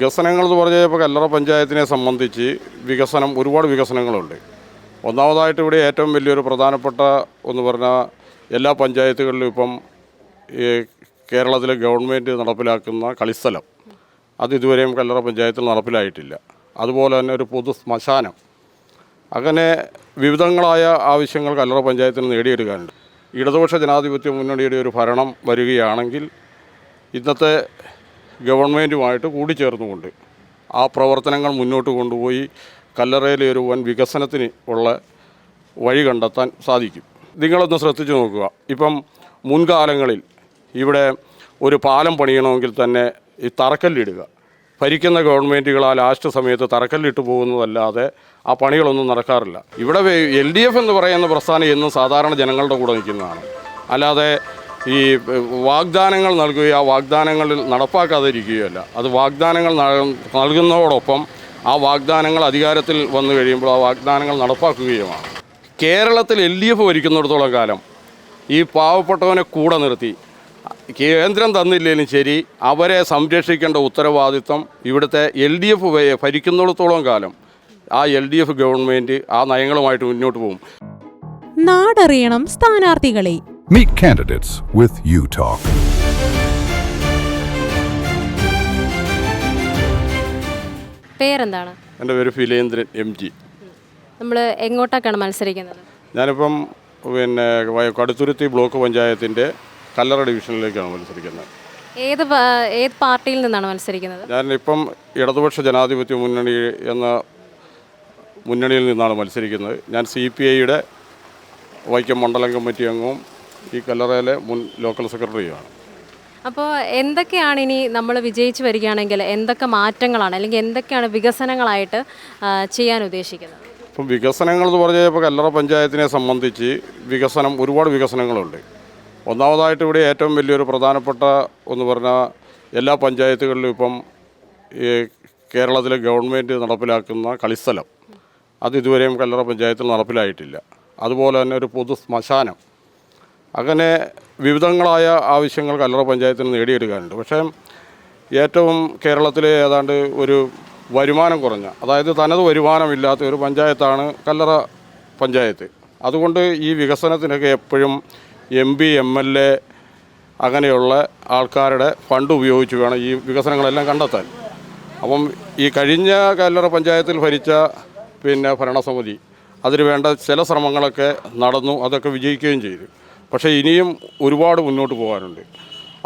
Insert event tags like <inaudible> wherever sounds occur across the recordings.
വികസനങ്ങൾ എന്ന് പറഞ്ഞാൽ ഇപ്പോൾ കല്ലറ പഞ്ചായത്തിനെ സംബന്ധിച്ച് വികസനം ഒരുപാട് വികസനങ്ങളുണ്ട്. ഒന്നാമതായിട്ട് ഇവിടെ ഏറ്റവും വലിയൊരു പ്രധാനപ്പെട്ട എന്ന് പറഞ്ഞാൽ എല്ലാ പഞ്ചായത്തുകളിലും ഇപ്പം ഈ കേരളത്തിലെ ഗവൺമെന്റ് നടപ്പിലാക്കുന്ന കളിസ്ഥലം അത് ഇതുവരെയും കല്ലറ പഞ്ചായത്തിൽ നടപ്പിലായിട്ടില്ല. അതുപോലെ തന്നെ ഒരു പൊതു ശ്മശാനം. അങ്ങനെ വിവിധങ്ങളായ ആവശ്യങ്ങൾ കല്ലറ പഞ്ചായത്തിന് നേടിയെടുക്കാനുണ്ട്. ഇടതുപക്ഷ ജനാധിപത്യ മുന്നണിയുടെ ഒരു ഭരണം വരികയാണെങ്കിൽ ഇന്നത്തെ ഗവൺമെന്റുമായിട്ട് കൂടിച്ചേർന്നുകൊണ്ട് ആ പ്രവർത്തനങ്ങൾ മുന്നോട്ട് കൊണ്ടുപോയി കല്ലറയിലെ ഒരു വൻ വികസനത്തിന് ഉള്ള വഴി കണ്ടെത്താൻ സാധിക്കും. നിങ്ങളൊന്ന് ശ്രദ്ധിച്ചു നോക്കുക. ഇപ്പം മുൻകാലങ്ങളിൽ ഇവിടെ ഒരു പാലം പണിയണമെങ്കിൽ തന്നെ ഈ തറക്കല്ലിടുക. ഭരിക്കുന്ന ഗവൺമെന്റുകൾ ആ ലാസ്റ്റ് സമയത്ത് തറക്കല്ലിട്ട് പോകുന്നതല്ലാതെ ആ പണികളൊന്നും നടക്കാറില്ല. ഇവിടെ എൽ ഡി എഫ് എന്ന് പറയുന്ന പ്രസ്ഥാനം എന്നും സാധാരണ ജനങ്ങളുടെ കൂടെ നിൽക്കുന്നതാണ്. അല്ലാതെ ഈ വാഗ്ദാനങ്ങൾ നൽകുകയോ ആ വാഗ്ദാനങ്ങളിൽ നടപ്പാക്കാതിരിക്കുകയല്ല അത് വാഗ്ദാനങ്ങൾ നൽ- നൽകുന്നതോടൊപ്പം ആ വാഗ്ദാനങ്ങൾ അധികാരത്തിൽ വന്നു കഴിയുമ്പോൾ ആ വാഗ്ദാനങ്ങൾ നടപ്പാക്കുകയുമാണ്. കേരളത്തിൽ എൽ ഡി എഫ് ഭരിക്കുന്നിടത്തോളം കാലം ഈ പാവപ്പെട്ടവനെ കൂടെ നിർത്തി. കേന്ദ്രം തന്നില്ലെങ്കിലും ശരി അവരെ സംരക്ഷിക്കേണ്ട ഉത്തരവാദിത്വം ഇവിടുത്തെ എൽ ഡി എഫ് ഭരിക്കുന്നിടത്തോളം കാലം ആ എൽ ഡി എഫ് ഗവൺമെന്റ് ആ നയങ്ങളുമായിട്ട് മുന്നോട്ട് പോകും. നാടറിയണം സ്ഥാനാർത്ഥികളെ. Meet candidates with UTalk. പേരെന്താണ്? എന്റെ പേര് ഫിലേന്ദ്രൻ എം ജി. നമ്മൾ എങ്ങോട്ടൊക്കെയാണ് മത്സരിക്കുന്നത്? ഞാനിപ്പം പിന്നെ വയ- കടുത്തുരുത്തി ബ്ലോക്ക് പഞ്ചായത്തിന്റെ കല്ലറ ഡിവിഷനിലേക്കാണ് മത്സരിക്കുന്നത്. ഏത് ഏത് പാർട്ടിയിൽ നിന്നാണ് മത്സരിക്കുന്നത്? ഞാനിപ്പം ഇടതുപക്ഷ ജനാധിപത്യ മുന്നണി എന്ന മുന്നണിയിൽ നിന്നാണ് മത്സരിക്കുന്നത്. ഞാൻ സി പി ഐയുടെ വൈക്കം മണ്ഡലം കമ്മിറ്റി അംഗവും ഈ കല്ലറയിലെ മുൻ ലോക്കൽ സെക്രട്ടറിയുമാണ്. അപ്പോൾ എന്തൊക്കെയാണ് ഇനി നമ്മൾ വിജയിച്ചു വരികയാണെങ്കിൽ എന്തൊക്കെ മാറ്റങ്ങളാണ് അല്ലെങ്കിൽ എന്തൊക്കെയാണ് വികസനങ്ങളായിട്ട് ചെയ്യാൻ ഉദ്ദേശിക്കുന്നത്? ഇപ്പം വികസനങ്ങൾ എന്ന് പറഞ്ഞാൽ ഇപ്പോൾ കല്ലറ പഞ്ചായത്തിനെ സംബന്ധിച്ച് വികസനം ഒരുപാട് വികസനങ്ങളുണ്ട്. ഒന്നാമതായിട്ട് ഇവിടെ ഏറ്റവും വലിയൊരു പ്രധാനപ്പെട്ട എന്ന് പറഞ്ഞാൽ എല്ലാ പഞ്ചായത്തുകളിലും ഇപ്പം ഈ കേരളത്തിലെ ഗവൺമെന്റ് നടപ്പിലാക്കുന്ന കളിസ്ഥലം അത് ഇതുവരെയും കല്ലറ പഞ്ചായത്തിൽ നടപ്പിലായിട്ടില്ല. അതുപോലെ തന്നെ ഒരു പൊതു ശ്മശാനം അങ്ങനെ വിവിധങ്ങളായ ആവശ്യങ്ങൾ കല്ലറ പഞ്ചായത്തിന് നേടിയെടുക്കാനുണ്ട്. പക്ഷേ ഏറ്റവും കേരളത്തിലെ ഏതാണ്ട് ഒരു വരുമാനം കുറഞ്ഞ അതായത് തനത് വരുമാനമില്ലാത്ത ഒരു പഞ്ചായത്താണ് കല്ലറ പഞ്ചായത്ത്. അതുകൊണ്ട് ഈ വികസനത്തിനൊക്കെ എപ്പോഴും M P M L A അങ്ങനെയുള്ള ആൾക്കാരുടെ ഫണ്ട് ഉപയോഗിച്ച് വേണം ഈ വികസനങ്ങളെല്ലാം കണ്ടെത്താൻ. അപ്പം ഈ കഴിഞ്ഞ കല്ലറ പഞ്ചായത്തിൽ ഭരിച്ച പിന്നെ ഭരണസമിതി അതിന് വേണ്ട ചില ശ്രമങ്ങളൊക്കെ നടന്നു അതൊക്കെ വിജയിക്കുകയും ചെയ്തു. പക്ഷേ ഇനിയും ഒരുപാട് മുന്നോട്ട് പോകാനുണ്ട്.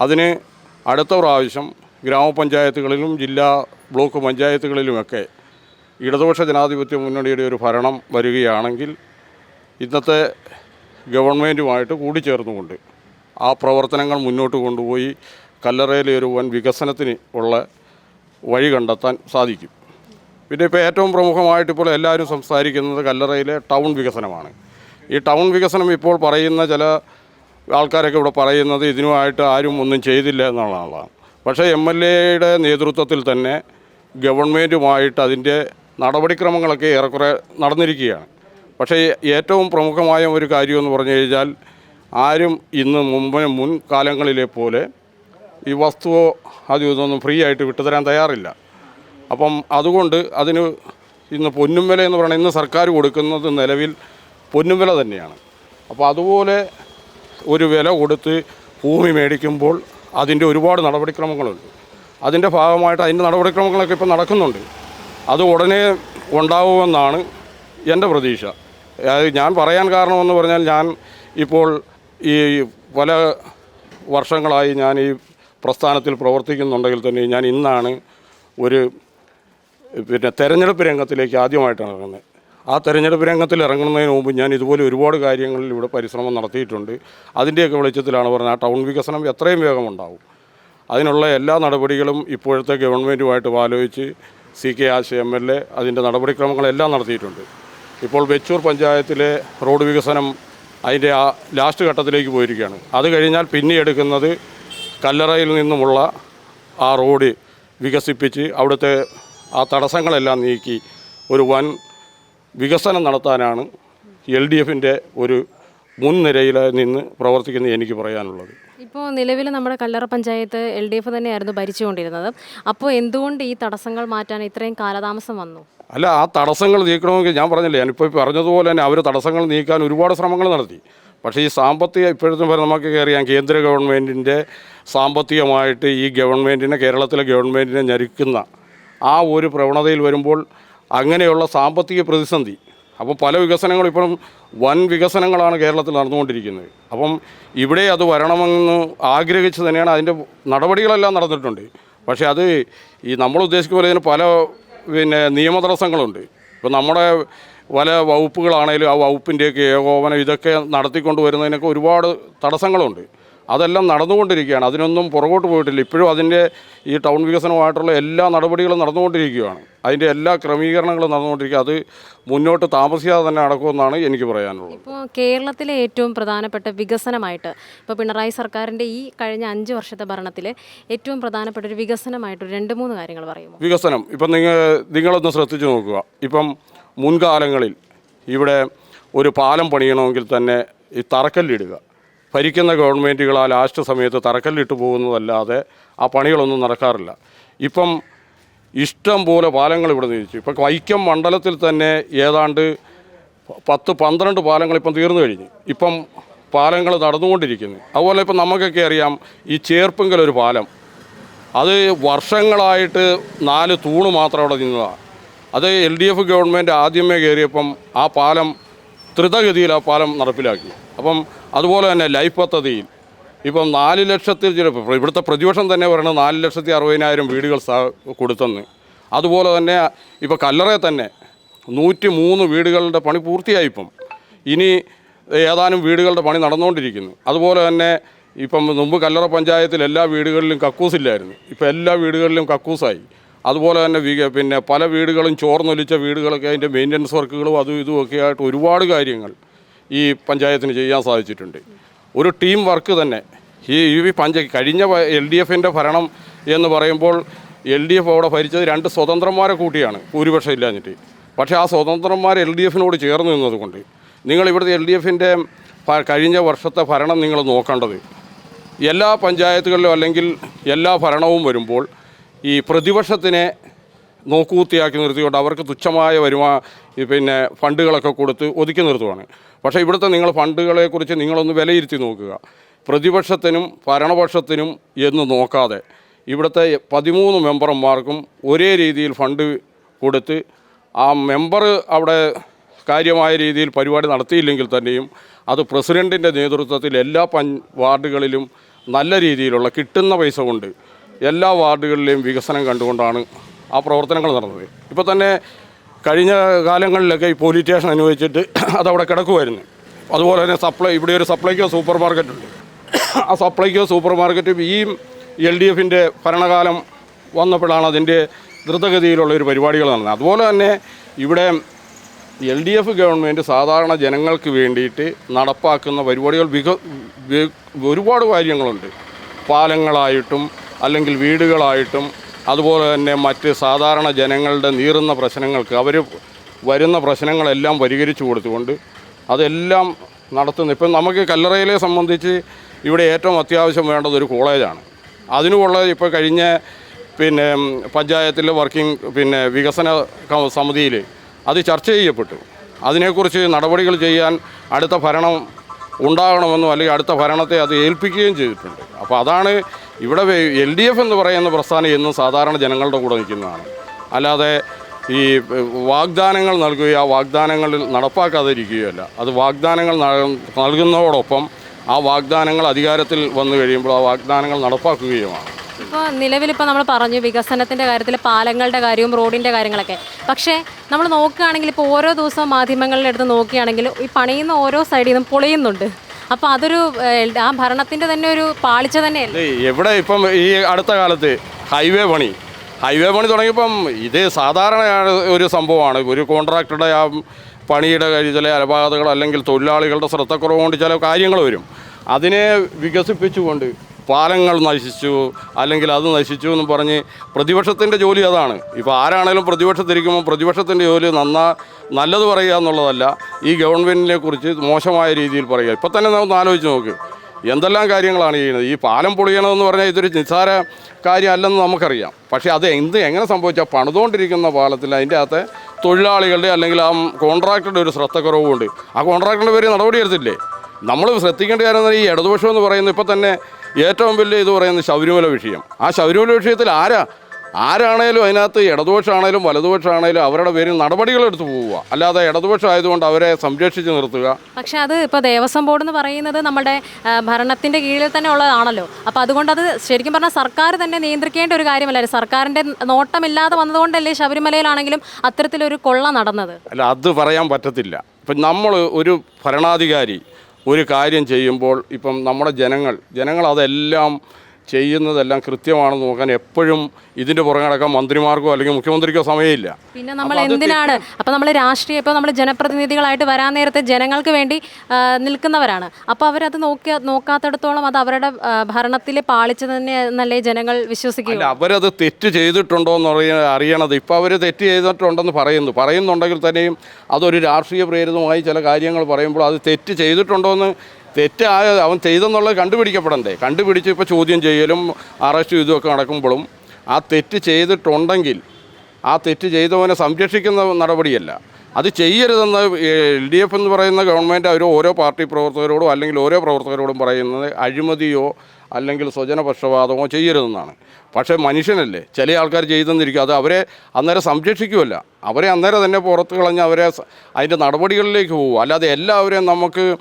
അതിന് അടുത്ത പ്രാവശ്യം ഗ്രാമപഞ്ചായത്തുകളിലും ജില്ലാ ബ്ലോക്ക് പഞ്ചായത്തുകളിലുമൊക്കെ ഇടതുപക്ഷ ജനാധിപത്യ മുന്നണിയുടെ ഒരു ഭരണം വരികയാണെങ്കിൽ ഇന്നത്തെ ഗവൺമെന്റുമായിട്ട് കൂടിച്ചേർന്നുകൊണ്ട് ആ പ്രവർത്തനങ്ങൾ മുന്നോട്ട് കൊണ്ടുപോയി കല്ലറയിലെ ഒരു വൻ വികസനത്തിന് ഉള്ള വഴി കണ്ടെത്താൻ സാധിക്കും. പിന്നെ ഇപ്പോൾ ഏറ്റവും പ്രമുഖമായിട്ട് ഇപ്പോൾ എല്ലാവരും സംസാരിക്കുന്നത് കല്ലറയിലെ ടൗൺ വികസനമാണ്. ഈ ടൗൺ വികസനം ഇപ്പോൾ പറയുന്ന ചില ആൾക്കാരൊക്കെ ഇവിടെ പറയുന്നത് ഇതിനുമായിട്ട് ആരും ഒന്നും ചെയ്തില്ല എന്നുള്ളതാണ് പക്ഷേ എം എൽ എയുടെ നേതൃത്വത്തിൽ തന്നെ ഗവൺമെന്റുമായിട്ട് അതിന്റെ നടപടിക്രമങ്ങളൊക്കെ ഏറെക്കുറെ നടന്നിരിക്കുകയാണ്. പക്ഷേ ഏറ്റവും പ്രമുഖമായ ഒരു കാര്യമെന്ന് പറഞ്ഞു കഴിഞ്ഞാൽ ആരും ഇന്ന് മുമ്പ് മുൻകാലങ്ങളിലെ പോലെ ഈ വസ്തുവോ അതും ഇതൊന്നും ഫ്രീ ആയിട്ട് വിട്ടുതരാൻ തയ്യാറില്ല. അപ്പം അതുകൊണ്ട് അതിന് ഇന്ന് പൊന്നും വില എന്ന് പറയുന്നത് ഇന്ന് സർക്കാർ കൊടുക്കുന്നത് നിലവിൽ പൊന്നും വില തന്നെയാണ്. അപ്പോൾ അതുപോലെ ഒരു വില കൊടുത്ത് ഭൂമി മേടിക്കുമ്പോൾ അതിന്റെ ഒരുപാട് നടപടിക്രമങ്ങളുണ്ട്. അതിന്റെ ഭാഗമായിട്ട് അതിന്റെ നടപടിക്രമങ്ങളൊക്കെ ഇപ്പോൾ നടക്കുന്നുണ്ട്. അത് ഉടനെ ഉണ്ടാവുമെന്നാണ് എന്റെ പ്രതീക്ഷ. ഞാൻ പറയാൻ കാരണമെന്ന് പറഞ്ഞാൽ ഞാൻ ഇപ്പോൾ ഈ പല വർഷങ്ങളായി ഞാൻ ഈ പ്രസ്ഥാനത്തിൽ പ്രവർത്തിക്കുന്നുണ്ടെങ്കിൽ തന്നെ ഞാൻ ഇന്നാണ് ഒരു പിന്നെ തെരഞ്ഞെടുപ്പ് രംഗത്തിലേക്ക് ആദ്യമായിട്ടാണ് ഇറങ്ങുന്നത്. ആ തെരഞ്ഞെടുപ്പ് രംഗത്തിൽ ഇറങ്ങുന്നതിന് മുമ്പ് ഞാൻ ഇതുപോലെ ഒരുപാട് കാര്യങ്ങളിൽ ഇവിടെ പരിശ്രമം നടത്തിയിട്ടുണ്ട്. അതിന്റെയൊക്കെ വെളിച്ചത്തിലാണ് പറഞ്ഞത്. ആ ടൗൺ വികസനം എത്രയും വേഗം ഉണ്ടാവും അതിനുള്ള എല്ലാ നടപടികളും ഇപ്പോഴത്തെ ഗവൺമെന്റുമായിട്ട് ആലോചിച്ച് C K Asha M L A അതിന്റെ നടപടിക്രമങ്ങളെല്ലാം നടത്തിയിട്ടുണ്ട്. ഇപ്പോൾ വെച്ചൂർ പഞ്ചായത്തിലെ റോഡ് വികസനം അതിന്റെ ആ ലാസ്റ്റ് ഘട്ടത്തിലേക്ക് പോയിരിക്കുകയാണ്. അത് കഴിഞ്ഞാൽ പിന്നെ എടുക്കുന്നത് കല്ലറയിൽ നിന്നുമുള്ള ആ റോഡ് വികസിപ്പിച്ച് അവിടുത്തെ ആ തടസ്സങ്ങളെല്ലാം നീക്കി ഒരു വൻ വികസനം നടത്താനാണ് എൽ ഡി എഫിന്റെ ഒരു മുൻനിരയിൽ നിന്ന് പ്രവർത്തിക്കുന്ന എനിക്ക് പറയാനുള്ളത്. ഇപ്പോൾ നിലവിൽ നമ്മുടെ Kallara panchayat L D F തന്നെയായിരുന്നു ഭരിച്ചുകൊണ്ടിരുന്നത്. അപ്പോൾ എന്തുകൊണ്ട് ഈ തടസ്സങ്ങൾ മാറ്റാൻ ഇത്രയും കാലതാമസം വന്നു? അല്ല ആ തടസ്സങ്ങൾ നീക്കണമെങ്കിൽ ഞാൻ പറഞ്ഞില്ലേ ഞാനിപ്പോൾ പറഞ്ഞതുപോലെ തന്നെ അവർ തടസ്സങ്ങൾ നീക്കാൻ ഒരുപാട് ശ്രമങ്ങൾ നടത്തി. പക്ഷേ ഈ സാമ്പത്തിക ഇപ്പോഴത്തെ വരെ നമുക്ക് കയറിയാൽ കേന്ദ്ര ഗവൺമെന്റിന്റെ സാമ്പത്തികമായിട്ട് ഈ ഗവൺമെന്റിനെ കേരളത്തിലെ ഗവൺമെന്റിനെ ഞരിക്കുന്ന ആ ഒരു പ്രവണതയിൽ വരുമ്പോൾ അങ്ങനെയുള്ള സാമ്പത്തിക പ്രതിസന്ധി. അപ്പം പല വികസനങ്ങളും ഇപ്പം വൻ വികസനങ്ങളാണ് കേരളത്തിൽ നടന്നുകൊണ്ടിരിക്കുന്നത്. അപ്പം ഇവിടെ അത് വരണമെന്ന് ആഗ്രഹിച്ച് തന്നെയാണ് അതിന്റെ നടപടികളെല്ലാം നടന്നിട്ടുണ്ട്. പക്ഷേ അത് ഈ നമ്മൾ ഉദ്ദേശിക്കുന്ന പോലെ ഇതിന് പല പിന്നെ നിയമതടസ്സങ്ങളുണ്ട്. ഇപ്പം നമ്മുടെ പല വകുപ്പുകളാണേലും ആ വകുപ്പിന്റെയൊക്കെ ഏകോപനം ഇതൊക്കെ നടത്തിക്കൊണ്ട് വരുന്നതിനൊക്കെ ഒരുപാട് തടസ്സങ്ങളുണ്ട്. അതെല്ലാം നടന്നുകൊണ്ടിരിക്കുകയാണ്. അതിനൊന്നും പുറകോട്ട് പോയിട്ടില്ല. ഇപ്പോഴും അതിന്റെ ഈ ടൗൺ വികസനമായിട്ടുള്ള എല്ലാ നടപടികളും നടന്നുകൊണ്ടിരിക്കുകയാണ്. അതിന്റെ എല്ലാ ക്രമീകരണങ്ങളും നടന്നുകൊണ്ടിരിക്കുക. അത് മുന്നോട്ട് താമസിയാതെ തന്നെ നടക്കുമെന്നാണ് എനിക്ക് പറയാനുള്ളത്. ഇപ്പോൾ കേരളത്തിലെ ഏറ്റവും പ്രധാനപ്പെട്ട വികസനമായിട്ട് ഇപ്പോൾ പിണറായി സർക്കാരിന്റെ ഈ കഴിഞ്ഞ അഞ്ച് വർഷത്തെ ഭരണത്തിൽ ഏറ്റവും പ്രധാനപ്പെട്ട ഒരു വികസനമായിട്ട് രണ്ട് മൂന്ന് കാര്യങ്ങൾ പറയുമോ? വികസനം. ഇപ്പം നിങ്ങൾ നിങ്ങളൊന്ന് ശ്രദ്ധിച്ചു നോക്കുക. ഇപ്പം മുൻകാലങ്ങളിൽ ഇവിടെ ഒരു പാലം പണിയണമെങ്കിൽ തന്നെ ഈ തറക്കല്ലിടുക. ഭരിക്കുന്ന ഗവൺമെന്റുകൾ ആ ലാസ്റ്റ് സമയത്ത് തറക്കല്ലിട്ട് പോകുന്നതല്ലാതെ ആ പണികളൊന്നും നടക്കാറില്ല. ഇപ്പം ഇഷ്ടം പോലെ പാലങ്ങൾ ഇവിടെ നിരിച്ചു ഇപ്പം വൈക്കം മണ്ഡലത്തിൽ തന്നെ ഏതാണ്ട് പത്ത് പന്ത്രണ്ട് പാലങ്ങൾ ഇപ്പം തീർന്നു കഴിഞ്ഞു. ഇപ്പം പാലങ്ങൾ നടന്നുകൊണ്ടിരിക്കുന്നു. അതുപോലെ ഇപ്പം നമുക്കൊക്കെ അറിയാം ഈ ചേർപ്പുങ്കൽ ഒരു പാലം. അത് വർഷങ്ങളായിട്ട് നാല് തൂണ് മാത്രം അവിടെ നിന്നതാണ്. അത് എൽ ഡി എഫ് ഗവൺമെന്റ് ആദ്യമേ കയറിയപ്പം ആ പാലം ദ്രുതഗതിയിൽ ആ പാലം നടപ്പിലാക്കി. അപ്പം അതുപോലെ തന്നെ ലൈഫ് പദ്ധതിയിൽ. ഇപ്പം നാല് ലക്ഷത്തിൽ ചിലപ്പോൾ ഇവിടുത്തെ പ്രതിപക്ഷം തന്നെ പറയുന്നത് നാല് ലക്ഷത്തി അറുപതിനായിരം വീടുകൾ കൊടുത്തെന്ന്. അതുപോലെ തന്നെ ഇപ്പോൾ കല്ലറയിൽ തന്നെ നൂറ്റി മൂന്ന് വീടുകളുടെ പണി പൂർത്തിയായി ഇപ്പം ഇനി ഏതാനും വീടുകളുടെ പണി നടന്നുകൊണ്ടിരിക്കുന്നു. അതുപോലെ തന്നെ ഇപ്പം മുമ്പ് കല്ലറ പഞ്ചായത്തിൽ എല്ലാ വീടുകളിലും കക്കൂസില്ലായിരുന്നു ഇപ്പം എല്ലാ വീടുകളിലും കക്കൂസായി. അതുപോലെ തന്നെ പിന്നെ പല വീടുകളും ചോർന്നൊലിച്ച വീടുകളൊക്കെ അതിന്റെ മെയിന്റനൻസ് വർക്കുകളും അതും ഇതും ഒക്കെ ആയിട്ട് ഒരുപാട് കാര്യങ്ങൾ ഈ പഞ്ചായത്തിന് ചെയ്യാൻ സാധിച്ചിട്ടുണ്ട്. ഒരു ടീം വർക്ക് തന്നെ. ഈ ഈ പഞ്ച കഴിഞ്ഞ എൽ ഡി എഫിന്റെ ഭരണം എന്ന് പറയുമ്പോൾ എൽ ഡി എഫ് അവിടെ ഭരിച്ചത് രണ്ട് സ്വതന്ത്രന്മാരെ കൂട്ടിയാണ് ഭൂരിപക്ഷം ഇല്ലാഞ്ഞിട്ട്. പക്ഷേ ആ സ്വതന്ത്രന്മാർ എൽ ഡി എഫിനോട് ചേർന്ന് നിന്നതുകൊണ്ട് നിങ്ങൾ ഇവിടുത്തെ എൽ ഡി എഫിന്റെ കഴിഞ്ഞ വർഷത്തെ ഭരണം നിങ്ങൾ നോക്കേണ്ടത്. എല്ലാ പഞ്ചായത്തുകളിലും അല്ലെങ്കിൽ എല്ലാ ഭരണവും വരുമ്പോൾ ഈ പ്രതിപക്ഷത്തിനെ നോക്കുകുത്തിയാക്കി നിർത്തിക്കൊണ്ട് അവർക്ക് തുച്ഛമായ വരുമാ പിന്നെ ഫണ്ടുകളൊക്കെ കൊടുത്ത് ഒതുക്കി നിർത്തുവാണ്. പക്ഷേ ഇവിടുത്തെ നിങ്ങൾ ഫണ്ടുകളെക്കുറിച്ച് നിങ്ങളൊന്ന് വിലയിരുത്തി നോക്കുക. പ്രതിപക്ഷത്തിനും ഭരണപക്ഷത്തിനും എന്ന് നോക്കാതെ ഇവിടുത്തെ പതിമൂന്ന് മെമ്പർമാർക്കും ഒരേ രീതിയിൽ ഫണ്ട് കൊടുത്ത് ആ മെമ്പർ അവിടെ കാര്യമായ രീതിയിൽ പരിപാടി നടത്തിയില്ലെങ്കിൽ തന്നെയും അത് പ്രസിഡന്റിന്റെ നേതൃത്വത്തിൽ എല്ലാ പൻ വാർഡുകളിലും നല്ല രീതിയിലുള്ള കിട്ടുന്ന പൈസ കൊണ്ട് എല്ലാ വാർഡുകളിലെയും വികസനം കണ്ടുകൊണ്ടാണ് ആ പ്രവർത്തനങ്ങൾ നടന്നത്. ഇപ്പോൾ തന്നെ കഴിഞ്ഞ കാലങ്ങളിലൊക്കെ ഈ പോലീസ് സ്റ്റേഷൻ അനുവദിച്ചിട്ട് <clears throat> അതവിടെ കിടക്കുമായിരുന്നു അതുപോലെ തന്നെ സപ്ലൈ ഇവിടെ ഒരു സപ്ലൈക്കോ സൂപ്പർ മാർക്കറ്റ് ഉണ്ട്. ആ സപ്ലൈക്കോ സൂപ്പർ മാർക്കറ്റും ഈ എൽ ഡി എഫിന്റെ ഭരണകാലം വന്നപ്പോഴാണ് അതിന്റെ ദ്രുതഗതിയിലുള്ള ഒരു പരിപാടികൾ നടന്നത്. അതുപോലെ തന്നെ ഇവിടെ എൽ ഡി എഫ് ഗവൺമെന്റ് സാധാരണ ജനങ്ങൾക്ക് വേണ്ടിയിട്ട് നടപ്പാക്കുന്ന പരിപാടികൾ വിക ഒരുപാട് കാര്യങ്ങളുണ്ട്. പാലങ്ങളായിട്ടും അല്ലെങ്കിൽ വീടുകളായിട്ടും അതുപോലെ തന്നെ മറ്റ് സാധാരണ ജനങ്ങളുടെ നീറുന്ന പ്രശ്നങ്ങൾക്ക് അവർ വരുന്ന പ്രശ്നങ്ങളെല്ലാം പരിഹരിച്ചു കൊടുത്തുകൊണ്ട് അതെല്ലാം നടത്തുന്നു ഇപ്പം നമുക്ക് കല്ലറയിലെ സംബന്ധിച്ച് ഇവിടെ ഏറ്റവും അത്യാവശ്യം വേണ്ടത് ഒരു കോളേജാണ്. അതിനുമുള്ള ഇപ്പോൾ കഴിഞ്ഞ പിന്നെ പഞ്ചായത്തിലെ വർക്കിംഗ് പിന്നെ വികസന സമിതിയിൽ അത് ചർച്ച ചെയ്യപ്പെട്ടു. അതിനെക്കുറിച്ച് നടപടികൾ ചെയ്യാൻ അടുത്ത ഭരണം ഉണ്ടാകണമെന്നും അല്ലെങ്കിൽ അടുത്ത ഭരണത്തെ അത് ഏൽപ്പിക്കുകയും ചെയ്തിട്ടുണ്ട്. അപ്പോൾ അതാണ് ഇവിടെ എൽ ഡി എഫ് എന്ന് പറയുന്ന പ്രസ്ഥാനം എന്നും സാധാരണ ജനങ്ങളുടെ കൂടെ നിൽക്കുന്നതാണ്. അല്ലാതെ ഈ വാഗ്ദാനങ്ങൾ നൽകുകയോ ആ വാഗ്ദാനങ്ങൾ നടപ്പാക്കാതിരിക്കുകയല്ല അത് വാഗ്ദാനങ്ങൾ നൽ- നൽകുന്നതോടൊപ്പം ആ വാഗ്ദാനങ്ങൾ അധികാരത്തിൽ വന്നു കഴിയുമ്പോൾ ആ വാഗ്ദാനങ്ങൾ നടപ്പാക്കുകയുമാണ്. ഇപ്പോൾ നിലവിലിപ്പോൾ നമ്മൾ പറഞ്ഞു വികസനത്തിന്റെ കാര്യത്തിൽ പാലങ്ങളുടെ കാര്യവും റോഡിന്റെ കാര്യങ്ങളൊക്കെ. പക്ഷേ നമ്മൾ നോക്കുകയാണെങ്കിൽ ഇപ്പോൾ ഓരോ ദിവസവും മാധ്യമങ്ങളിലെടുത്ത് നോക്കുകയാണെങ്കിൽ ഈ പണിയുന്ന ഓരോ സൈഡിൽ നിന്നും പൊളിയുന്നുണ്ട്. അപ്പോൾ അതൊരു ആ ഭരണത്തിന്റെ തന്നെ ഒരു പാളിച്ച തന്നെയല്ലേ? എവിടെ ഇപ്പം ഈ അടുത്ത കാലത്ത് ഹൈവേ പണി? ഹൈവേ പണി തുടങ്ങിയപ്പം ഇത് സാധാരണ ഒരു സംഭവമാണ്. ഒരു കോൺട്രാക്ടറുടെ ആ പണിയുടെ കാര്യം ചില അലപാതകൾ അല്ലെങ്കിൽ തൊഴിലാളികളുടെ ശ്രദ്ധക്കുറവ് കൊണ്ട് ചില കാര്യങ്ങൾ വരും. അതിനെ വികസിപ്പിച്ചുകൊണ്ട് പാലങ്ങൾ നശിച്ചു അല്ലെങ്കിൽ അത് നശിച്ചു എന്ന് പറഞ്ഞ് പ്രതിപക്ഷത്തിന്റെ ജോലി അതാണ്. ഇപ്പോൾ ആരാണേലും പ്രതിപക്ഷത്തിരിക്കുമ്പോൾ പ്രതിപക്ഷത്തിന്റെ ജോലി നന്നാ നല്ലത് പറയുക എന്നുള്ളതല്ല ഈ ഗവൺമെന്റിനെ കുറിച്ച് മോശമായ രീതിയിൽ പറയുക. ഇപ്പം തന്നെ നമുക്ക് ആലോചിച്ച് നോക്ക് എന്തെല്ലാം കാര്യങ്ങളാണ് ചെയ്യുന്നത്? ഈ പാലം പൊളിയണമെന്ന് പറഞ്ഞാൽ ഇതൊരു നിസ്സാര കാര്യമല്ലെന്ന് നമുക്കറിയാം. പക്ഷേ അത് എന്ത് എങ്ങനെ സംഭവിച്ചാൽ പണിതുകൊണ്ടിരിക്കുന്ന പാലത്തിൽ അതിന്റെ അകത്തെ തൊഴിലാളികളുടെ അല്ലെങ്കിൽ ആ കോൺട്രാക്ടറുടെ ഒരു ശ്രദ്ധക്കുറവുണ്ട്. ആ കോൺട്രാക്ടറിന്റെ പേര് നടപടിയെടുത്തില്ലേ? നമ്മൾ ശ്രദ്ധിക്കേണ്ട കാര്യം ഈ ഇടതുപക്ഷം എന്ന് പറയുന്നത് ഇപ്പം തന്നെ ഏറ്റവും വലിയ ഇത് പറയുന്നത് ശബരിമല വിഷയം. ആ ശബരിമല വിഷയത്തിൽ ആരാ? ആരാണേലും അതിനകത്ത് ഇടതുപക്ഷമാണേലും വലതുപക്ഷമാണേലും അവരുടെ പേരിൽ നടപടികൾ എടുത്തു പോവുക. അല്ലാതെ ഇടതുപക്ഷം ആയതുകൊണ്ട് അവരെ സംരക്ഷിച്ച് നിർത്തുക. പക്ഷെ അത് ഇപ്പോൾ ദേവസ്വം ബോർഡ് എന്ന് പറയുന്നത് നമ്മുടെ ഭരണത്തിന്റെ കീഴിൽ തന്നെ ഉള്ളതാണല്ലോ. അപ്പോൾ അതുകൊണ്ട് അത് ശരിക്കും പറഞ്ഞാൽ സർക്കാർ തന്നെ നിയന്ത്രിക്കേണ്ട ഒരു കാര്യമല്ലായിരുന്നു സർക്കാരിന്റെ നോട്ടമില്ലാതെ വന്നതുകൊണ്ടല്ലേ ശബരിമലയിലാണെങ്കിലും അത്തരത്തിലൊരു കൊള്ള നടന്നത്? അല്ല അത് പറയാൻ പറ്റത്തില്ല. ഇപ്പം നമ്മൾ ഒരു ഭരണാധികാരി ഒരു കാര്യം ചെയ്യുമ്പോൾ ഇപ്പം നമ്മുടെ ജനങ്ങൾ ജനങ്ങൾ അതെല്ലാം ചെയ്യുന്നതെല്ലാം കൃത്യമാണെന്ന് നോക്കാൻ എപ്പോഴും ഇതിന്റെ പുറകെ നടക്കാൻ മന്ത്രിമാർക്കോ അല്ലെങ്കിൽ മുഖ്യമന്ത്രിക്കോ സമയമില്ല. പിന്നെ നമ്മൾ എന്തിനാണ്? അപ്പോൾ നമ്മൾ രാഷ്ട്രീയ ഇപ്പോൾ നമ്മൾ ജനപ്രതിനിധികളായിട്ട് വരാൻ നേരത്തെ ജനങ്ങൾക്ക് വേണ്ടി നിൽക്കുന്നവരാണ്. അപ്പോൾ അവരത് നോക്കിയ നോക്കാത്തടത്തോളം അത് അവരുടെ ഭരണത്തിൽ ഭരണത്തിലെ പാളിച്ച തന്നെ എന്നല്ലേ ജനങ്ങൾ വിശ്വസിക്കില്ല അവരത് തെറ്റ് ചെയ്തിട്ടുണ്ടോ എന്ന് അറിയ അറിയണത് ഇപ്പോൾ അവർ തെറ്റ് ചെയ്തിട്ടുണ്ടെന്ന് പറയുന്നു. പറയുന്നുണ്ടെങ്കിൽ തന്നെയും അതൊരു രാഷ്ട്രീയ പ്രേരിതമായി ചില കാര്യങ്ങൾ പറയുമ്പോൾ അത് തെറ്റ് ചെയ്തിട്ടുണ്ടോ എന്ന് തെറ്റായ അവൻ ചെയ്തെന്നുള്ളത് കണ്ടുപിടിക്കപ്പെടണ്ടേ. കണ്ടുപിടിച്ച് ഇപ്പോൾ ചോദ്യം ചെയ്യലും അറസ്റ്റ് ഇതുമൊക്കെ നടക്കുമ്പോഴും ആ തെറ്റ് ചെയ്തിട്ടുണ്ടെങ്കിൽ ആ തെറ്റ് ചെയ്തവനെ സംരക്ഷിക്കുന്ന നടപടിയല്ല. അത് ചെയ്യരുതെന്ന് എൽ ഡി എഫ് എന്ന് പറയുന്ന ഗവൺമെന്റ് അവർ ഓരോ പാർട്ടി പ്രവർത്തകരോടും അല്ലെങ്കിൽ ഓരോ പ്രവർത്തകരോടും പറയുന്നത് അഴിമതിയോ അല്ലെങ്കിൽ സ്വജനപക്ഷപാതമോ ചെയ്യരുതെന്നാണ്. പക്ഷേ മനുഷ്യനല്ലേ. ചില ആൾക്കാർ ചെയ്തെന്നിരിക്കും. അത് അവരെ അന്നേരം സംരക്ഷിക്കുമല്ല അവരെ അന്നേരം തന്നെ പുറത്ത് കളഞ്ഞ് അവരെ അതിന്റെ നടപടികളിലേക്ക് പോകും അല്ലാതെ എല്ലാവരെയും നമുക്ക്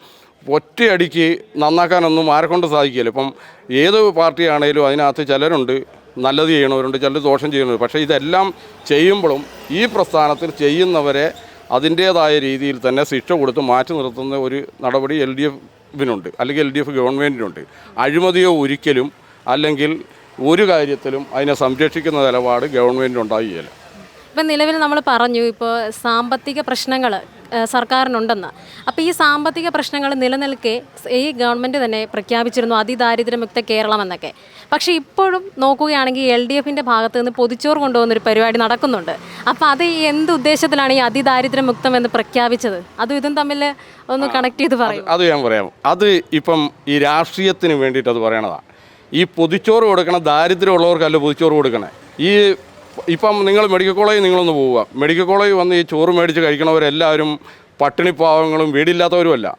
ഒറ്റയടിക്ക് നന്നാക്കാനൊന്നും ആരെക്കൊണ്ട് സാധിക്കില്ല ഇപ്പം ഏത് പാർട്ടിയാണേലും അതിനകത്ത് ചിലരുണ്ട് നല്ലത് ചെയ്യണവരുണ്ട് ചിലർ ദോഷം ചെയ്യണവരുണ്ട്. പക്ഷേ ഇതെല്ലാം ചെയ്യുമ്പോഴും ഈ പ്രസ്ഥാനത്തിൽ ചെയ്യുന്നവരെ അതിന്റേതായ രീതിയിൽ തന്നെ ശിക്ഷ കൊടുത്ത് മാറ്റി നിർത്തുന്ന ഒരു നടപടി എൽ ഡി എഫിനുണ്ട്. അല്ലെങ്കിൽ എൽ ഡി എഫ് ഗവൺമെന്റിനുണ്ട് അഴിമതിയോ ഒരിക്കലും അല്ലെങ്കിൽ ഒരു കാര്യത്തിലും അതിനെ സംരക്ഷിക്കുന്ന നിലപാട് ഗവൺമെന്റ് ഉണ്ടാകുകയില്ല ഇപ്പം നിലവിൽ നമ്മൾ പറഞ്ഞു ഇപ്പോൾ സാമ്പത്തിക പ്രശ്നങ്ങൾ സർക്കാരിനുണ്ടെന്ന്. അപ്പോൾ ഈ സാമ്പത്തിക പ്രശ്നങ്ങൾ നിലനിൽക്കെ ഈ ഗവൺമെന്റ് തന്നെ പ്രഖ്യാപിച്ചിരുന്നു അതിദാരിദ്ര്യമുക്ത കേരളം എന്നൊക്കെ. പക്ഷേ ഇപ്പോഴും നോക്കുകയാണെങ്കിൽ എൽ ഡി എഫിന്റെ ഭാഗത്ത് നിന്ന് പൊതിച്ചോറ് കൊണ്ടുപോകുന്നൊരു പരിപാടി നടക്കുന്നുണ്ട്. അപ്പോൾ അത് ഈ എന്ത് ഉദ്ദേശത്തിലാണ് ഈ അതിദാരിദ്ര്യമുക്തം എന്ന് പ്രഖ്യാപിച്ചത്? അതും ഇതും തമ്മിൽ ഒന്ന് കണക്ട് ചെയ്ത് പറയും. അത് ഞാൻ പറയാം. അത് ഇപ്പം ഈ രാഷ്ട്രീയത്തിന് വേണ്ടിയിട്ട് അത് പറയണതാണ് ഈ പൊതിച്ചോറ് കൊടുക്കണം ദാരിദ്ര്യമുള്ളവർക്കല്ല പൊതിച്ചോറ് കൊടുക്കണേ. ഈ ഇപ്പം നിങ്ങൾ മെഡിക്കൽ കോളേജിൽ നിങ്ങളൊന്ന് പോവുക. മെഡിക്കൽ കോളേജിൽ വന്ന് ഈ ചോറ് മേടിച്ച് കഴിക്കണവരെല്ലാവരും പട്ടിണിപ്പാവങ്ങളും വീടില്ലാത്തവരുമല്ല.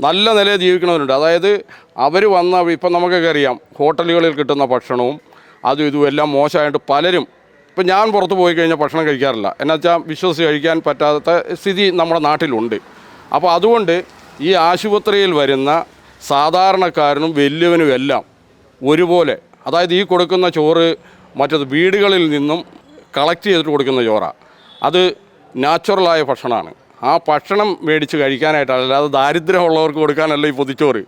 നല്ല നിലയിൽ ജീവിക്കണവരുണ്ട്. അതായത് അവർ വന്ന ഇപ്പം നമുക്കൊക്കെ അറിയാം ഹോട്ടലുകളിൽ കിട്ടുന്ന ഭക്ഷണവും അതും ഇതും എല്ലാം മോശമായിട്ട് പലരും ഇപ്പം ഞാൻ പുറത്ത് പോയി കഴിഞ്ഞാൽ ഭക്ഷണം കഴിക്കാറില്ല. എന്നുവെച്ചാൽ വിശ്വസിച്ച് കഴിക്കാൻ പറ്റാത്ത സ്ഥിതി നമ്മുടെ നാട്ടിലുണ്ട്. അപ്പോൾ അതുകൊണ്ട് ഈ ആശുപത്രിയിൽ വരുന്ന സാധാരണക്കാരനും വലിയവനും എല്ലാം ഒരുപോലെ അതായത് ഈ കൊടുക്കുന്ന ചോറ് മറ്റത് വീടുകളിൽ നിന്നും കളക്ട് ചെയ്തിട്ട് കൊടുക്കുന്ന ചോറ. അത് നാച്ചുറലായ ഭക്ഷണമാണ്. ആ ഭക്ഷണം മേടിച്ച് കഴിക്കാനായിട്ടാണ് അല്ലാതെ ദാരിദ്ര്യമുള്ളവർക്ക് കൊടുക്കാനല്ല ഈ പൊതിച്ചോറ്.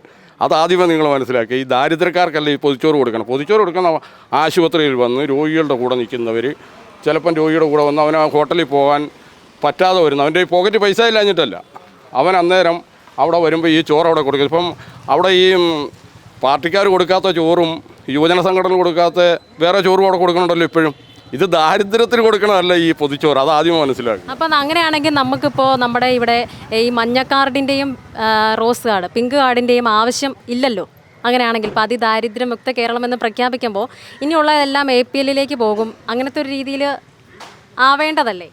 അതാദ്യമേ നിങ്ങൾ മനസ്സിലാക്കുക. ഈ ദാരിദ്ര്യക്കാർക്കല്ല ഈ പൊതിച്ചോറ് കൊടുക്കണം? പൊതിച്ചോറ് കൊടുക്കുന്ന ആശുപത്രിയിൽ വന്ന് രോഗികളുടെ കൂടെ നിൽക്കുന്നവർ ചിലപ്പം രോഗിയുടെ കൂടെ വന്ന് അവൻ ആ ഹോട്ടലിൽ പോകാൻ പറ്റാതെ വരുന്നു അവന്റെ ഈ പോക്കറ്റ് പൈസ ഇല്ലാഞ്ഞിട്ടല്ല. അവൻ അന്നേരം അവിടെ വരുമ്പോൾ ഈ ചോറ് അവിടെ കൊടുക്കും. ഇപ്പം അവിടെ ഈ പാർട്ടിക്കാർ കൊടുക്കാത്ത ചോറും യുവജന സംഘടന കൊടുക്കാത്ത വേറെ ചോറ് അവിടെ കൊടുക്കണുണ്ടല്ലോ ഇപ്പോഴും. ഇത് ദാരിദ്ര്യത്തിന് കൊടുക്കണമല്ല ഈ പൊതിച്ചോറ്. അത് ആദ്യം മനസ്സിലാക്കും. അപ്പം അങ്ങനെയാണെങ്കിൽ നമുക്കിപ്പോൾ നമ്മുടെ ഇവിടെ ഈ മഞ്ഞ കാർഡിന്റെയും റോസ് കാർഡ് പിങ്ക് കാർഡിന്റെയും ആവശ്യം ഇല്ലല്ലോ. അങ്ങനെയാണെങ്കിൽ ഇപ്പോൾ അതിദാരിദ്ര്യമുക്ത കേരളം എന്ന് പ്രഖ്യാപിക്കുമ്പോൾ ഇനിയുള്ളതെല്ലാം എ പി എല്ലിലേക്ക് പോകും. അങ്ങനത്തെ ഒരു രീതിയിൽ ആവേണ്ടതല്ലേ?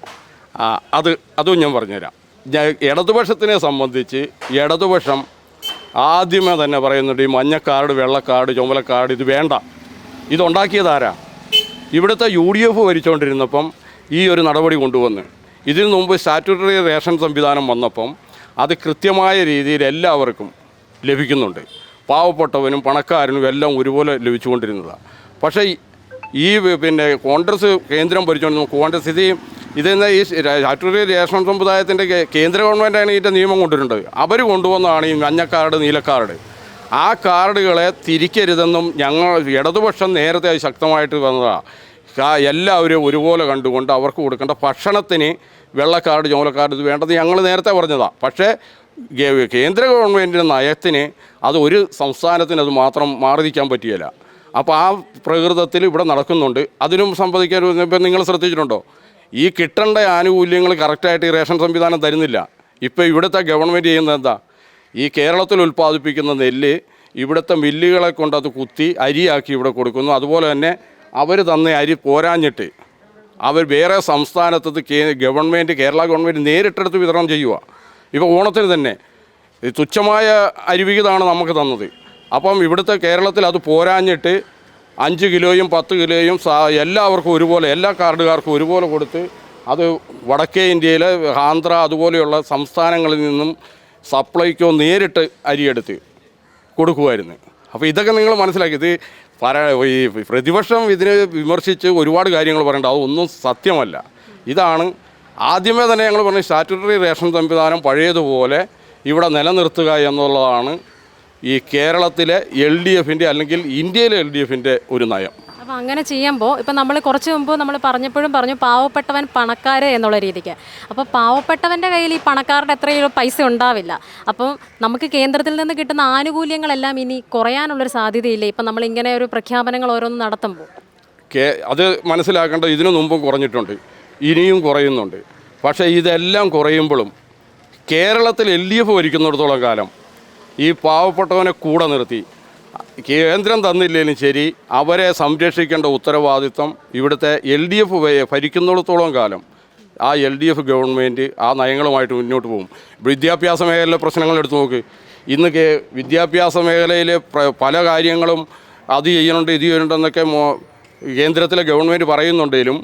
അത് അതും ഞാൻ പറഞ്ഞുതരാം. ഇടതുപക്ഷത്തിനെ സംബന്ധിച്ച് ഇടതുപക്ഷം ആദ്യമേ തന്നെ പറയുന്നുണ്ട് ഈ മഞ്ഞക്കാർഡ് വെള്ളക്കാർഡ് ചുമലക്കാർഡ് ഇത് വേണ്ട. ഇതുണ്ടാക്കിയതാരാ ഇവിടുത്തെ യു ഡി എഫ് ഭരിച്ചുകൊണ്ടിരുന്നപ്പം ഈ ഒരു നടപടി കൊണ്ടുവന്ന് ഇതിനു മുമ്പ് സ്റ്റാറ്റുട്ടറി റേഷൻ സംവിധാനം വന്നപ്പം അത് കൃത്യമായ രീതിയിൽ എല്ലാവർക്കും ലഭിക്കുന്നുണ്ട്. പാവപ്പെട്ടവനും പണക്കാരനും എല്ലാം ഒരുപോലെ ലഭിച്ചുകൊണ്ടിരുന്നതാണ് പക്ഷേ ഈ പിന്നെ കോൺഗ്രസ് കേന്ദ്രം ഭരിച്ചുകൊണ്ടിരുന്ന കോൺഗ്രസ് ഇത് ഇതെന്ന ഈ രാഷ്ട്രീയ രേഷൻ സമ്പ്രദായത്തിന്റെ കേന്ദ്ര ഗവൺമെന്റാണ് ഇതിന്റെ നിയമം കൊണ്ടുവരേണ്ടത് അവർ കൊണ്ടുവന്നതാണ് ഈ നീല കാർഡ് ആ കാർഡുകളെ തിരിക്കരുതെന്നും ഞങ്ങൾ ഇടതുപക്ഷം നേരത്തെ അത് ശക്തമായിട്ട് വന്നതാണ് എല്ലാവരും ഒരുപോലെ കണ്ടുകൊണ്ട് അവർക്ക് കൊടുക്കേണ്ട ഭക്ഷണത്തിന് വെള്ളക്കാർഡ് കാർഡ് ഇത് വേണ്ടത് ഞങ്ങൾ നേരത്തെ പറഞ്ഞതാണ് പക്ഷേ കേന്ദ്ര ഗവൺമെന്റിന്റെ നയത്തിന് അത് ഒരു സംസ്ഥാനത്തിന് അത് മാത്രം മാറി നിൽക്കാൻ പറ്റിയല്ല. അപ്പോൾ ആ പ്രകൃതത്തിൽ ഇവിടെ നടക്കുന്നുണ്ട്. അതിനും സംബന്ധിക്കാൻ ഇപ്പം നിങ്ങൾ ശ്രദ്ധിച്ചിട്ടുണ്ടോ? ഈ കിട്ടേണ്ട ആനുകൂല്യങ്ങൾ കറക്റ്റായിട്ട് ഈ റേഷൻ സംവിധാനം തരുന്നില്ല. ഇപ്പോൾ ഇവിടുത്തെ ഗവൺമെന്റ് ചെയ്യുന്നത് എന്താ? ഈ കേരളത്തിൽ ഉൽപ്പാദിപ്പിക്കുന്ന നെല്ല് ഇവിടുത്തെ മില്ലുകളെ കൊണ്ട് അത് കുത്തി അരിയാക്കി ഇവിടെ കൊടുക്കുന്നു. അതുപോലെ തന്നെ അവർ തന്ന അരി പോരാഞ്ഞിട്ട് അവർ വേറെ സംസ്ഥാനത്തത് ഗവൺമെന്റ് കേരള ഗവൺമെന്റ് നേരിട്ടെടുത്ത് വിതരണം ചെയ്യുക ഇപ്പോൾ ഓണത്തിന് തന്നെ തുച്ഛമായ അരിവിഹിതമാണ് നമുക്ക് തന്നത്. അപ്പം ഇവിടുത്തെ കേരളത്തിൽ അത് പോരാഞ്ഞിട്ട് അഞ്ച് കിലോയും പത്ത് കിലോയും എല്ലാവർക്കും ഒരുപോലെ എല്ലാ കാർഡുകാർക്കും ഒരുപോലെ കൊടുത്ത് അത് വടക്കേ ഇന്ത്യയിലെ ആന്ധ്ര അതുപോലെയുള്ള സംസ്ഥാനങ്ങളിൽ നിന്നും സപ്ലൈക്കോ നേരിട്ട് അരിയെടുത്ത് കൊടുക്കുമായിരുന്നു. അപ്പോൾ ഇതൊക്കെ നിങ്ങൾ മനസ്സിലാക്കി. ഇത് പര ഈ പ്രതിപക്ഷം ഇതിനെ വിമർശിച്ച് ഒരുപാട് കാര്യങ്ങൾ പറയേണ്ട. അതൊന്നും സത്യമല്ല. ഇതാണ് ആദ്യമേ തന്നെ ഞങ്ങൾ പറഞ്ഞ സ്റ്റാറ്റുട്ടറി റേഷൻ സംവിധാനം പഴയതുപോലെ ഇവിടെ നിലനിർത്തുക എന്നുള്ളതാണ് ഈ കേരളത്തിലെ എൽ ഡി എഫിന്റെ അല്ലെങ്കിൽ ഇന്ത്യയിലെ എൽ ഡി എഫിന്റെ ഒരു നയം. അപ്പോൾ അങ്ങനെ ചെയ്യുമ്പോൾ ഇപ്പം നമ്മൾ കുറച്ച് മുമ്പ് നമ്മൾ പറഞ്ഞപ്പോഴും പറഞ്ഞു പാവപ്പെട്ടവൻ പണക്കാർ എന്നുള്ള രീതിക്ക്. അപ്പോൾ പാവപ്പെട്ടവന്റെ കയ്യിൽ ഈ പണക്കാരുടെ എത്രയും പൈസ ഉണ്ടാവില്ല. അപ്പം നമുക്ക് കേന്ദ്രത്തിൽ നിന്ന് കിട്ടുന്ന ആനുകൂല്യങ്ങളെല്ലാം ഇനി കുറയാനുള്ളൊരു സാധ്യതയില്ലേ? ഇപ്പം നമ്മൾ ഇങ്ങനെ ഒരു പ്രഖ്യാപനങ്ങൾ ഓരോന്ന് നടത്തുമ്പോൾ കേ അത് മനസ്സിലാക്കേണ്ട ഇതിനു മുമ്പും കുറഞ്ഞിട്ടുണ്ട്. ഇനിയും കുറയുന്നുണ്ട്. പക്ഷേ ഇതെല്ലാം കുറയുമ്പോഴും കേരളത്തിൽ എൽ ഡി എഫ് ഭരിക്കുന്നിടത്തോളം കാലം ഈ പാവപ്പെട്ടവനെ കൂടെ നിർത്തി. കേന്ദ്രം തന്നില്ലെങ്കിലും ശരി അവരെ സംരക്ഷിക്കേണ്ട ഉത്തരവാദിത്വം ഇവിടുത്തെ എൽ ഡി എഫ് ഭരിക്കുന്നിടത്തോളം കാലം ആ എൽ ഡി എഫ് ഗവൺമെന്റ് ആ നയങ്ങളുമായിട്ട് മുന്നോട്ട് പോകും. വിദ്യാഭ്യാസ മേഖലയിലെ പ്രശ്നങ്ങൾ എടുത്തു നോക്ക്. ഇന്ന് കേ വിദ്യാഭ്യാസ മേഖലയിലെ പല കാര്യങ്ങളും അത് ചെയ്യുന്നുണ്ട് ഇത് ചെയ്യുന്നുണ്ടെന്നൊക്കെ കേന്ദ്രത്തിലെ ഗവൺമെന്റ് പറയുന്നുണ്ടെങ്കിലും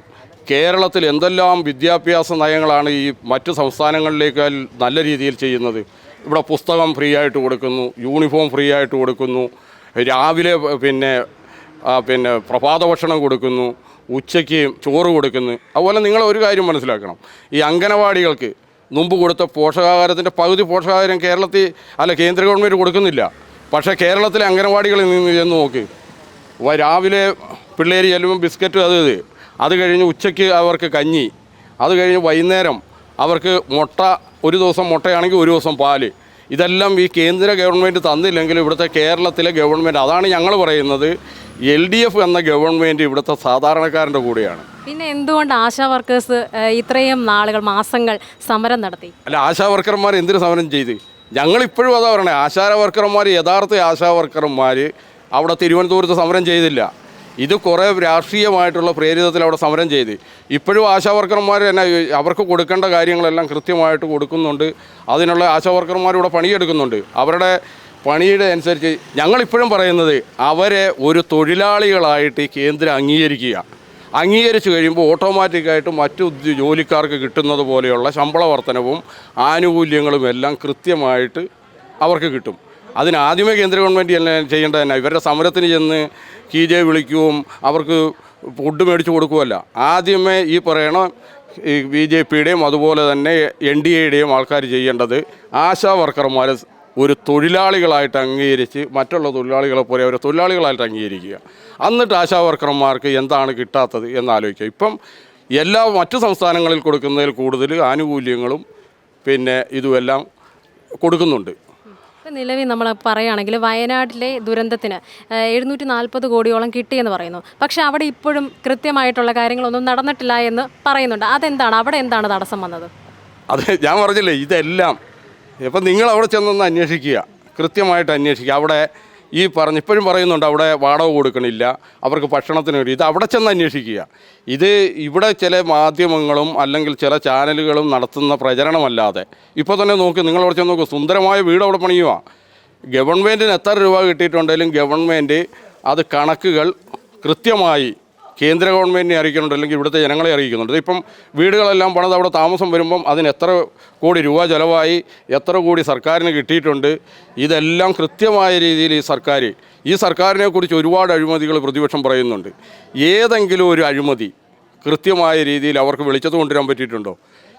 കേരളത്തിൽ എന്തെല്ലാം വിദ്യാഭ്യാസ നയങ്ങളാണ് ഈ മറ്റു സംസ്ഥാനങ്ങളിലേക്കാൾ നല്ല രീതിയിൽ ചെയ്യുന്നത്? ഇവിടെ പുസ്തകം ഫ്രീ ആയിട്ട് കൊടുക്കുന്നു യൂണിഫോം ഫ്രീ ആയിട്ട് കൊടുക്കുന്നു രാവിലെ പിന്നെ പിന്നെ പ്രഭാത ഭക്ഷണം കൊടുക്കുന്നു ഉച്ചയ്ക്ക് ചോറ് കൊടുക്കുന്നു. അതുപോലെ നിങ്ങൾ ഒരു കാര്യം മനസ്സിലാക്കണം. ഈ അംഗനവാടികൾക്ക് മുമ്പ് കൊടുത്ത പോഷകാഹാരത്തിന്റെ പകുതി പോഷകാഹാരം കേരളത്തിൽ അല്ല കേന്ദ്ര ഗവൺമെന്റ് കൊടുക്കുന്നില്ല. പക്ഷേ കേരളത്തിലെ അംഗനവാടികളിൽ നിന്ന് ചെന്ന് നോക്ക്. രാവിലെ പിള്ളേർ ചെല്ലുമ്പോൾ ബിസ്ക്കറ്റ് അത് ഇത്. അത് കഴിഞ്ഞ് ഉച്ചയ്ക്ക് അവർക്ക് കഞ്ഞി. അത് കഴിഞ്ഞ് വൈകുന്നേരം അവർക്ക് മുട്ട ഒരു ദിവസം മുട്ടയാണെങ്കിൽ ഒരു ദിവസം പാൽ. ഇതെല്ലാം ഈ കേന്ദ്ര ഗവൺമെന്റ് തന്നില്ലെങ്കിൽ ഇവിടുത്തെ കേരളത്തിലെ ഗവൺമെന്റ് അതാണ് ഞങ്ങൾ പറയുന്നത് എൽ ഡി എഫ് എന്ന ഗവൺമെന്റ് ഇവിടുത്തെ സാധാരണക്കാരന്റെ കൂടെയാണ്. പിന്നെ എന്തുകൊണ്ട് ആശാ വർക്കേഴ്സ് ഇത്രയും നാളുകൾ മാസങ്ങൾ സമരം നടത്തി? അല്ല ആശാ വർക്കർമാർ എന്തിനു സമരം ചെയ്ത്? ഞങ്ങളിപ്പോഴും അതാ പറയണേ ആശാ വർക്കർമാർ യഥാർത്ഥ ആശാ വർക്കർമാർ അവിടെ തിരുവനന്തപുരത്ത് സമരം ചെയ്തില്ല. ഇത് കുറേ രാഷ്ട്രീയമായിട്ടുള്ള പ്രേരിതത്തിൽ അവിടെ സമരം ചെയ്ത്. ഇപ്പോഴും ആശാവർക്കർമാർ തന്നെ അവർക്ക് കൊടുക്കേണ്ട കാര്യങ്ങളെല്ലാം കൃത്യമായിട്ട് കൊടുക്കുന്നുണ്ട്. അതിനുള്ള ആശാവർക്കർമാർ ഇവിടെ പണിയെടുക്കുന്നുണ്ട്. അവരുടെ പണിയുടെ അനുസരിച്ച് ഞങ്ങളിപ്പോഴും പറയുന്നത് അവരെ ഒരു തൊഴിലാളികളായിട്ട് കേന്ദ്രം അംഗീകരിക്കുക. അംഗീകരിച്ചു കഴിയുമ്പോൾ ഓട്ടോമാറ്റിക്കായിട്ട് മറ്റു ജോലിക്കാർക്ക് കിട്ടുന്നത് പോലെയുള്ള ശമ്പള വർധനവും ആനുകൂല്യങ്ങളും എല്ലാം കൃത്യമായിട്ട് അവർക്ക് കിട്ടും. അതിന് ആദ്യമേ കേന്ദ്ര ഗവൺമെന്റ് തന്നെ ചെയ്യേണ്ടത് തന്നെ. ഇവരുടെ സമരത്തിന് ചെന്ന് കി ജെ വിളിക്കുകയും അവർക്ക് ഫുഡ് മേടിച്ച് കൊടുക്കുകയല്ല ആദ്യമേ ഈ പറയണ ഈ ബി ജെ പിയുടെയും അതുപോലെ തന്നെ എൻ ഡി എയുടെയും ആൾക്കാർ ചെയ്യേണ്ടത് ആശാ വർക്കർമാരെ ഒരു തൊഴിലാളികളായിട്ട് അംഗീകരിച്ച് മറ്റുള്ള തൊഴിലാളികളെ പോലെ അവരെ തൊഴിലാളികളായിട്ട് അംഗീകരിക്കുക. എന്നിട്ട് ആശാ വർക്കർമാർക്ക് എന്താണ് കിട്ടാത്തത് എന്നാലോചിക്കുക ഇപ്പം എല്ലാ മറ്റു സംസ്ഥാനങ്ങളിൽ കൊടുക്കുന്നതിൽ കൂടുതൽ ആനുകൂല്യങ്ങളും പിന്നെ ഇതുമെല്ലാം കൊടുക്കുന്നുണ്ട്. ഇപ്പം നിലവിൽ നമ്മൾ പറയുകയാണെങ്കിൽ വയനാട്ടിലെ ദുരന്തത്തിന് എഴുന്നൂറ്റി നാൽപ്പത് കോടിയോളം കിട്ടിയെന്ന് പറയുന്നു. പക്ഷേ അവിടെ ഇപ്പോഴും കൃത്യമായിട്ടുള്ള കാര്യങ്ങളൊന്നും നടന്നിട്ടില്ല എന്ന് പറയുന്നുണ്ട്. അതെന്താണ്? അവിടെ എന്താണ് തടസ്സം വന്നത്? അത് ഞാൻ പറഞ്ഞില്ലേ ഇതെല്ലാം. ഇപ്പം നിങ്ങൾ അവിടെ ചെന്നൊന്ന് അന്വേഷിക്കുക. കൃത്യമായിട്ട് അന്വേഷിക്കുക. അവിടെ ഈ പറഞ്ഞ് ഇപ്പോഴും പറയുന്നുണ്ട് അവിടെ വാടക കൊടുക്കണില്ല അവർക്ക് ഭക്ഷണത്തിന് വേണ്ടി ഇത് അവിടെ ചെന്ന് അന്വേഷിക്കുക. ഇത് ഇവിടെ ചില മാധ്യമങ്ങളും അല്ലെങ്കിൽ ചില ചാനലുകളും നടത്തുന്ന പ്രചരണമല്ലാതെ ഇപ്പോൾ തന്നെ നോക്ക് നിങ്ങൾ അവിടെ ചെന്ന് നോക്കൂ സുന്ദരമായ വീട് അവിടെ പണിയുക ഗവൺമെന്റിന് എത്ര രൂപ കിട്ടിയിട്ടുണ്ടെങ്കിലും ഗവൺമെന്റ് അത് കണക്കുകൾ കൃത്യമായി കേന്ദ്ര ഗവൺമെന്റിനെ അറിയിക്കുന്നുണ്ട് അല്ലെങ്കിൽ ഇവിടുത്തെ ജനങ്ങളെ അറിയിക്കുന്നുണ്ട്. ഇപ്പം വീടുകളെല്ലാം പണിത് അവിടെ താമസം വരുമ്പം അതിന് എത്ര കോടി രൂപ ചിലവായി എത്ര കോടി സർക്കാരിന് കിട്ടിയിട്ടുണ്ട് ഇതെല്ലാം കൃത്യമായ രീതിയിൽ ഈ സർക്കാർ ഈ സർക്കാരിനെ കുറിച്ച് ഒരുപാട് അഴിമതികൾ പ്രതിപക്ഷം പറയുന്നുണ്ട്. ഏതെങ്കിലും ഒരു അഴിമതി കൃത്യമായ രീതിയിൽ അവർക്ക് വെളിച്ചത്ത് കൊണ്ടുവരാൻ പറ്റിയിട്ടുണ്ടോ?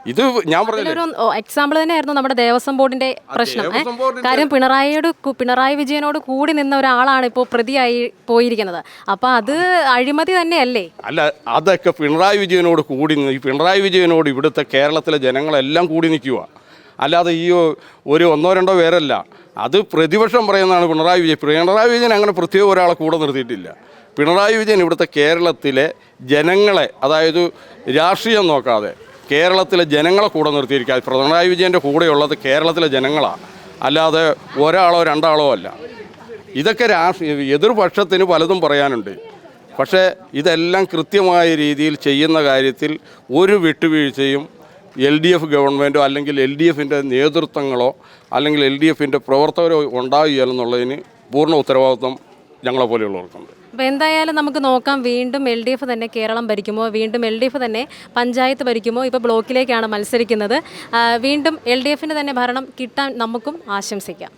ഇത് ഞാൻ പറഞ്ഞില്ലേ? എക്സാമ്പിൾ തന്നെയായിരുന്നു നമ്മുടെ ദേവസ്വം ബോർഡിന്റെ പ്രശ്നം. ഏ? ദേവസ്വം ബോർഡിന്റെ- കാര്യം പിണറായിയോട് കു- പിണറായി വിജയനോട് കൂടി നിന്ന ഒരാളാണ് ഇപ്പോൾ പ്രതിയായി പോയിരിക്കുന്നത്. അപ്പൊ അത് അഴിമതി തന്നെയല്ലേ? അല്ല അതൊക്കെ പിണറായി വിജയനോട് കൂടി നിന്ന് ഈ പിണറായി വിജയനോട് ഇവിടുത്തെ കേരളത്തിലെ ജനങ്ങളെല്ലാം കൂടി നിൽക്കുക അല്ലാതെ ഈ ഒരു ഒന്നോ രണ്ടോ പേരല്ല. അത് പ്രതിപക്ഷം പറയുന്നതാണ് പിണറായി വിജയൻ. പിണറായി വിജയൻ അങ്ങനെ പ്രത്യേകം ഒരാളെ കൂടെ നിർത്തിയിട്ടില്ല. പിണറായി വിജയൻ ഇവിടുത്തെ കേരളത്തിലെ ജനങ്ങളെ അതായത് രാഷ്ട്രീയം നോക്കാതെ കേരളത്തിലെ ജനങ്ങളെ കൂടെ നിർത്തിയിരിക്കുക. പിണറായി വിജയന്റെ കൂടെയുള്ളത് കേരളത്തിലെ ജനങ്ങളാണ് അല്ലാതെ ഒരാളോ രണ്ടാളോ അല്ല. ഇതൊക്കെ രാഷ്ട്രീയ എതിർപക്ഷത്തിന് പലതും പറയാനുണ്ട്. പക്ഷേ ഇതെല്ലാം കൃത്യമായ രീതിയിൽ ചെയ്യുന്ന കാര്യത്തിൽ ഒരു വിട്ടുവീഴ്ചയും എൽ ഡി എഫ് ഗവൺമെന്റോ അല്ലെങ്കിൽ എൽ ഡി എഫിന്റെ നേതൃത്വങ്ങളോ അല്ലെങ്കിൽ എൽ ഡി എഫിന്റെ പ്രവർത്തകരോ ഉണ്ടാകുകയെന്നുള്ളതിന് പൂർണ ഉത്തരവാദിത്വം ഞങ്ങളെ പോലെയുള്ളവർക്കുണ്ട്. അപ്പോൾ എന്തായാലും നമുക്ക് നോക്കാം വീണ്ടും എൽ ഡി എഫ് തന്നെ കേരളം ഭരിക്കുമോ വീണ്ടും എൽ ഡി എഫ് തന്നെ പഞ്ചായത്ത് ഭരിക്കുമോ ഇപ്പോൾ ബ്ലോക്കിലേക്കാണ് മത്സരിക്കുന്നത്. വീണ്ടും എൽ ഡി എഫിന് തന്നെ ഭരണം കിട്ടാൻ നമുക്കും ആശംസിക്കാം.